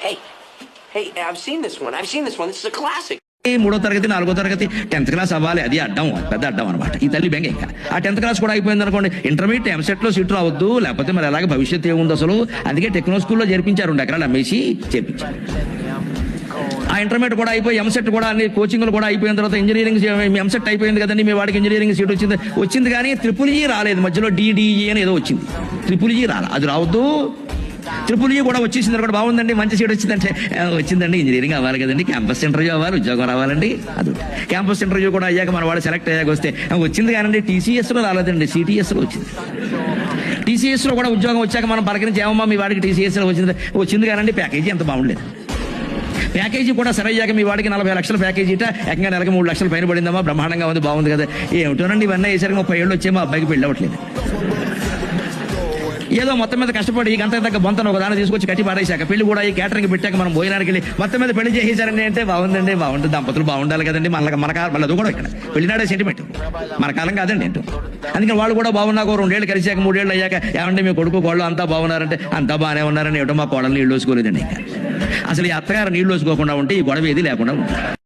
Hey, hey, I've seen this one. I've seen this one. This is a classic. ఈ మూడో తరగతి నాలుగో తరగతి టెన్త్ క్లాస్ అవ్వాలి. అది అడ్డం పెద్ద అడ్డం అనమాట ఈ తల్లి బెంగ ఇంకా. ఆ టెన్త్ క్లాస్ కూడా అయిపోయింది అనుకోండి. ఇంటర్మీడియట్ ఎంసెట్లో సీట్ రావద్దు. లేకపోతే మరి అలాగే భవిష్యత్ ఏముంది అసలు? అందుకే టెక్నో స్కూల్లో చేర్పించారు. రెండు ఎకరాలు అమ్మేసి చేర్పించారు. ఆ ఇంటర్మీడియట్ కూడా అయిపోయి ఎంసెట్ కూడా అన్ని కోచింగ్లు కూడా అయిపోయిన తర్వాత ఇంజనీరింగ్ ఎంసెట్ అయిపోయింది కదండి. మీ వాడికి ఇంజనీరింగ్ సీట్ వచ్చింది. వచ్చింది కానీ త్రిపుల్ జీ e రాలేదు. మధ్యలో డిడిఈ e అని ఏదో వచ్చింది. త్రిపుల్ జీ రాలి. అది రావద్దు. ట్రిపుల్ ఈ కూడా వచ్చేసింది కూడా బాగుందండి మంచి సీట్ వచ్చిందంటే. వచ్చిందండి ఇంజనీరింగ్ అవ్వాలి కదండి క్యాంపస్ ఇంటర్వ్యూ అవ్వాలి ఉద్యోగం రావాలండి. అది క్యాంపస్ ఇంటర్వ్యూ కూడా అయ్యాక మన వాడు సెలెక్ట్ అయ్యాక వస్తే వచ్చింది కానండి టీసీఎస్లో లో రాలేదండి సిటీఎస్లో వచ్చింది. టీసీఎస్లో కూడా ఉద్యోగం వచ్చాక మనం పలకరించి ఏమమ్మా మీ వాడికి టీసీఎస్లో వచ్చింది వచ్చింది కానండి ప్యాకేజీ ఎంత బాగుండలేదు. ప్యాకేజీ కూడా సరే అయ్యాక మీ వాడికి నలభై లక్షల ప్యాకేజీ ఇట ఏకంగా నెలకి మూడు లక్షలు పైన పడిందమ్మా బ్రహ్మాండంగా ఉంది బాగుంది కదా. ఏమిటోనండి ఇవన్నీ వేసరికి ముప్పై ఏళ్ళు వచ్చే మా అబ్బాయికి పెళ్ళి అవ్వట్లేదు. ఏదో మొత్తం మీద కష్టపడి గంట దగ్గర బొంతను ఒక దాన్ని తీసుకొచ్చి కట్టి పారేశాక పెళ్ళి కూడా ఈ కేటరింగ్ పెట్టాక మనం భోజనానికి వెళ్ళి మొత్తం మీద పెళ్ళి చేసేసారండి అంటే బాగుందండి బాగుంటుంది. దంపతులు బాగుండాలి కదండి. మన మన కాలం మళ్ళీ అది కూడా ఇక్కడ. పెళ్ళినాడే సెంటిమెంట్ మన కాలం కాదండి ఏంటో అందుకని వాళ్ళు కూడా బాగున్నాక రెండేళ్ళు కలిసాక మూడేళ్ళు అయ్యాక ఏమంటే మీ కొడుకు కోళ్ళు అంతా బాగున్నారంటే అంతా బాగానే ఉన్నారని ఏమిటో మా కోళ్ళని నీళ్ళు వేసుకోలేదండి ఇంకా. అసలు ఈ అత్తగారు నీళ్ళు వేసుకోకుండా ఉంటే ఈ గొడవ ఏది లేకుండా ఉంటుంది